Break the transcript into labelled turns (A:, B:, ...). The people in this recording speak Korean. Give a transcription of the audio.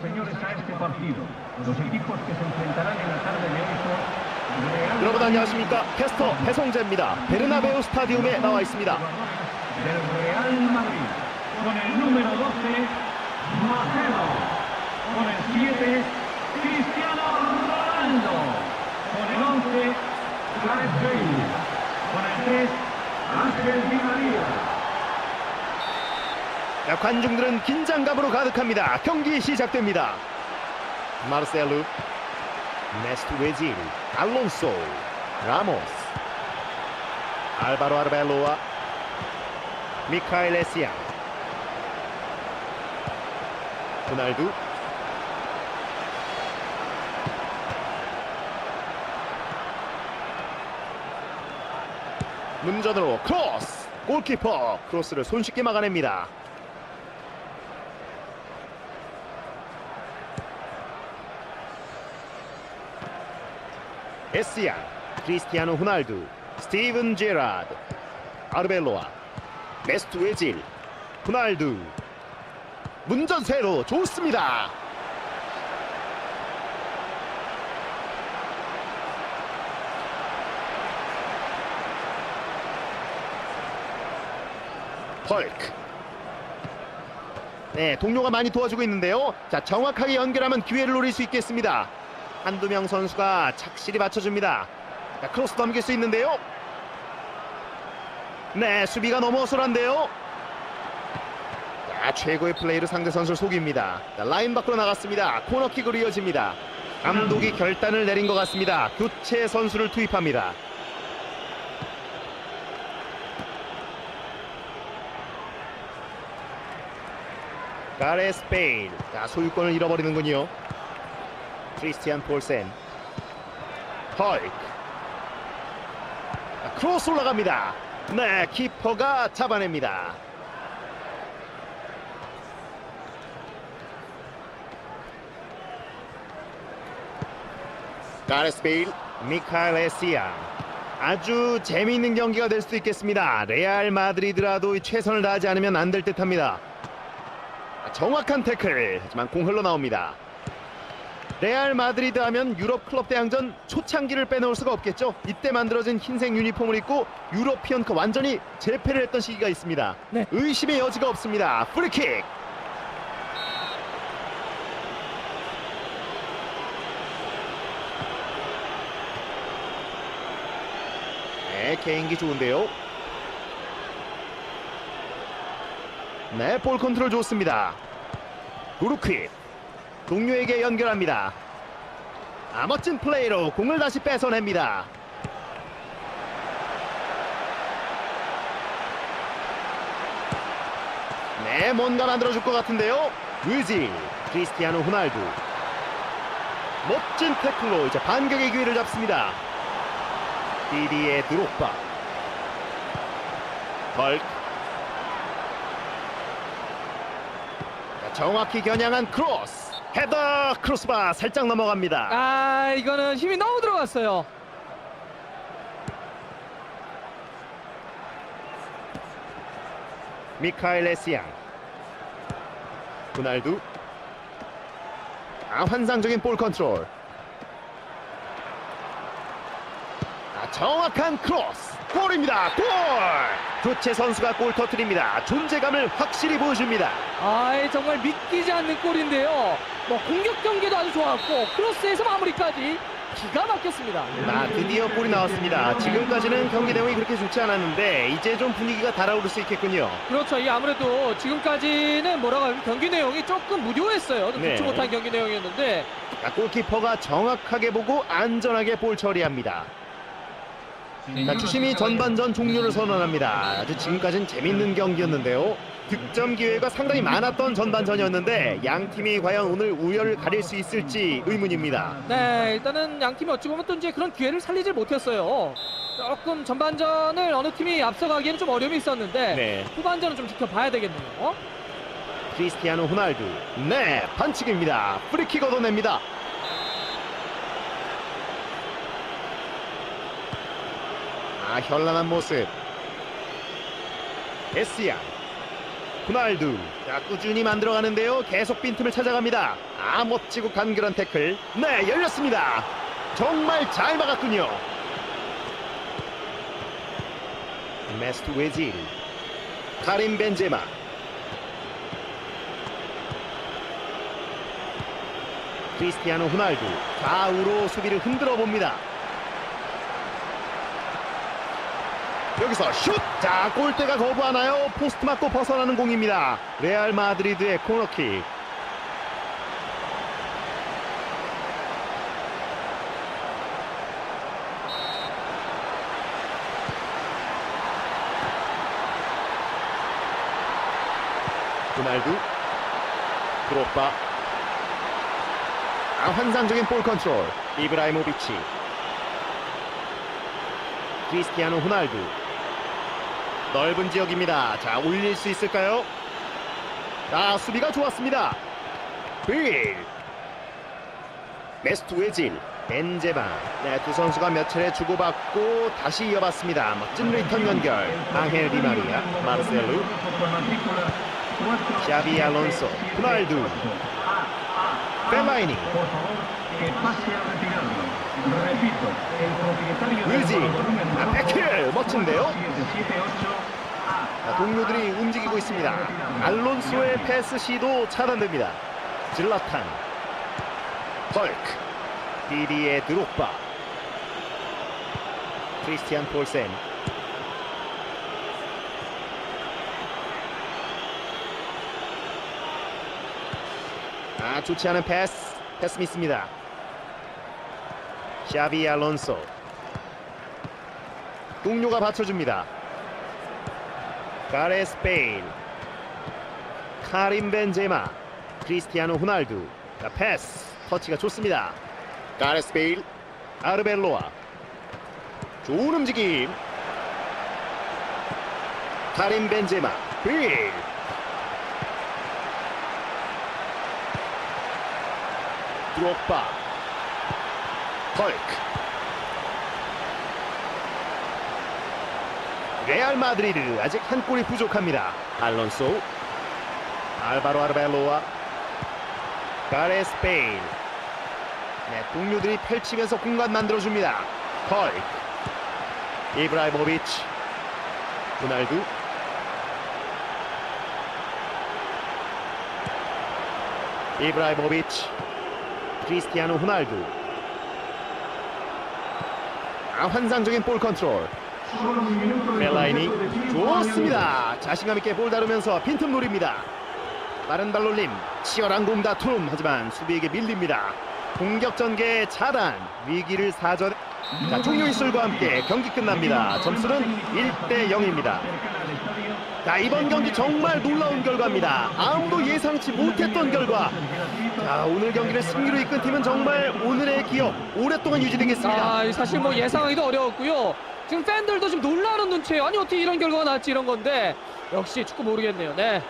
A: señores, a este partido. Los equipos que se enfrentarán en la tarde de hoy
B: 여러분 안녕하십니까? 캐스터 배송재입니다. 베르나베우 스타디움에 나와 있습니다.
A: del Real Madrid. Con el número 12, Marcelo. Con el 7, Cristiano Ronaldo. Con el 11, Gareth Bale. Con el 3, Ángel Di María.
B: 자, 관중들은 긴장감으로 가득합니다. 경기 시작됩니다. 마르셀루, 네스트 웨질, 알론소, 라모스, 알바로 아르벨로와 미카엘 에시아, 호날두, 문전으로 크로스! 골키퍼 크로스를 손쉽게 막아냅니다. 에시안, 크리스티아노 호날두, 스티븐 제라드, 아르벨로아, 베스트 웨질, 호날두, 문전세로 좋습니다. 헐크. 네, 동료가 많이 도와주고 있는데요. 자, 정확하게 연결하면 기회를 노릴 수 있겠습니다. 한두 명 선수가 착실히 맞춰줍니다. 자, 크로스 넘길 수 있는데요. 네, 수비가 너무 어설한데요. 자, 최고의 플레이로 상대 선수를 속입니다. 자, 라인 밖으로 나갔습니다. 코너킥으로 이어집니다. 감독이 결단을 내린 것 같습니다. 교체 선수를 투입합니다. 가레스 베일. 자, 소유권을 잃어버리는군요. 크리스티안 폴센 자, 크로스 올라갑니다. 네 키퍼가 잡아냅니다. 가레스 베일 미카엘 에시아. 아주 재미있는 경기가 될 수도 있겠습니다. 레알 마드리드라도 최선을 다하지 않으면 안 될 듯합니다. 정확한 태클. 하지만 공 흘러나옵니다 레알 마드리드 하면 유럽 클럽 대항전 초창기를 빼놓을 수가 없겠죠. 이때 만들어진 흰색 유니폼을 입고 유러피언컵 완전히 재패를 했던 시기가 있습니다.
C: 네.
B: 의심의 여지가 없습니다. 프리킥. 네, 개인기 좋은데요. 네, 볼 컨트롤 좋습니다. 구루퀴 동료에게 연결합니다. 아, 멋진 플레이로 공을 다시 뺏어냅니다. 네, 뭔가 만들어줄 것 같은데요. 루이지, 크리스티아노 호날두. 멋진 태클로 이제 반격의 기회를 잡습니다. 디디의 드록바. 자, 정확히 겨냥한 크로스. 헤더 크로스바 살짝 넘어갑니다.
C: 아 이거는 힘이 너무 들어갔어요.
B: 미카엘 에시앙 호날두 아 환상적인 볼 컨트롤 아, 정확한 크로스 골입니다 골 교체 선수가 골 터트립니다 존재감을 확실히 보여줍니다
C: 아 정말 믿기지 않는 골인데요. 뭐 공격 경기도 아주 좋았고 크로스에서 마무리까지 기가 막혔습니다.
B: 아 드디어 골이 나왔습니다 지금까지는 경기 내용이 그렇게 좋지 않았는데 이제 좀 분위기가 달아오를 수 있겠군요
C: 그렇죠. 이 아무래도 지금까지는 뭐라고 하면 경기 내용이 조금 무료했어요. 좀
B: 네.
C: 좋지 못한 경기 내용이었는데
B: 자, 골키퍼가 정확하게 보고 안전하게 볼 처리합니다 자, 주심이 전반전 종료를 선언합니다. 아주 지금까지는 재밌는 경기였는데요. 득점 기회가 상당히 많았던 전반전이었는데 양 팀이 과연 오늘 우열을 가릴 수 있을지 의문입니다.
C: 네 일단은 양 팀이 어찌 보면 또 이제 그런 기회를 살리질 못했어요. 조금 전반전을 어느 팀이 앞서가기에는 좀 어려움이 있었는데
B: 네.
C: 후반전은 좀 지켜봐야 되겠네요.
B: 크리스티아노 호날두. 네, 반칙입니다. 프리킥 얻어냅니다. 아, 현란한 모습. 에시안. 호날두. 자, 꾸준히 만들어가는데요. 계속 빈틈을 찾아갑니다. 아, 멋지고 간결한 태클. 네, 열렸습니다. 정말 잘 막았군요. 메스트 웨질. 카림 벤제마. 크리스티아노 호날두. 좌우로 수비를 흔들어 봅니다. 여기서 슛! 자, 골대가 거부하나요? 포스트 맞고 벗어나는 공입니다. 레알 마드리드의 코너킥. 호날두 드롭바 아, 환상적인 볼 컨트롤 이브라이모비치 크리스티아노 호날두 넓은 지역입니다. 자 올릴 수 있을까요? 자 수비가 좋았습니다. 빌 메스트 웨질 벤제마 네, 두 선수가 몇 차례 주고받고 다시 이어봤습니다. 멋진 리턴 연결 앙헬 디마리아 마르셀루 샤비 알론소 호날두 윌지
A: balón
B: 아, 백힐 멋진데요?
A: 778
B: 자, 동료들이 움직이고 있습니다. 알론소의 패스 시도 차단됩니다. 질라탄, 펄크, 디디의 드록바, 크리스티안 폴센, 아 좋지 않은 패스, 패스 미스입니다. 샤비 알론소, 동료가 받쳐줍니다. 가레스 베일 카림 벤제마 크리스티아노 호날두. 자, 패스. 터치가 좋습니다. 가레스 베일 아르벨로아. 좋은 움직임. 카림 벤제마 베일 드록바. 헐크 레알 마드리드 아직 한 골이 부족합니다. 알론소, 알바로 아르벨로와 가레스 베일. 네, 동료들이 펼치면서 공간 만들어줍니다. 헐크, 이브라이모비치, 호날두, 이브라이모비치, 크리스티아노 호날두. 아, 환상적인 볼 컨트롤. 벨라인이 좋습니다. 자신감 있게 볼 다루면서 빈틈 노립니다. 빠른 발놀림, 치열한 공 다툼 하지만 수비에게 밀립니다. 공격 전개 차단, 위기를 사전. 자, 종료 이슬과 함께 경기 끝납니다. 점수는 1대 0입니다. 자, 이번 경기 정말 놀라운 결과입니다. 아무도 예상치 못했던 결과. 자, 오늘 경기를 승리로 이끈 팀은 정말 오늘의 기억 오랫동안 유지되겠습니다.
C: 아, 사실 뭐 예상하기도 어려웠고요. 지금 팬들도 지금 놀라는 눈치예요. 아니 어떻게 이런 결과가 나왔지 이런 건데 역시 축구 모르겠네요. 네.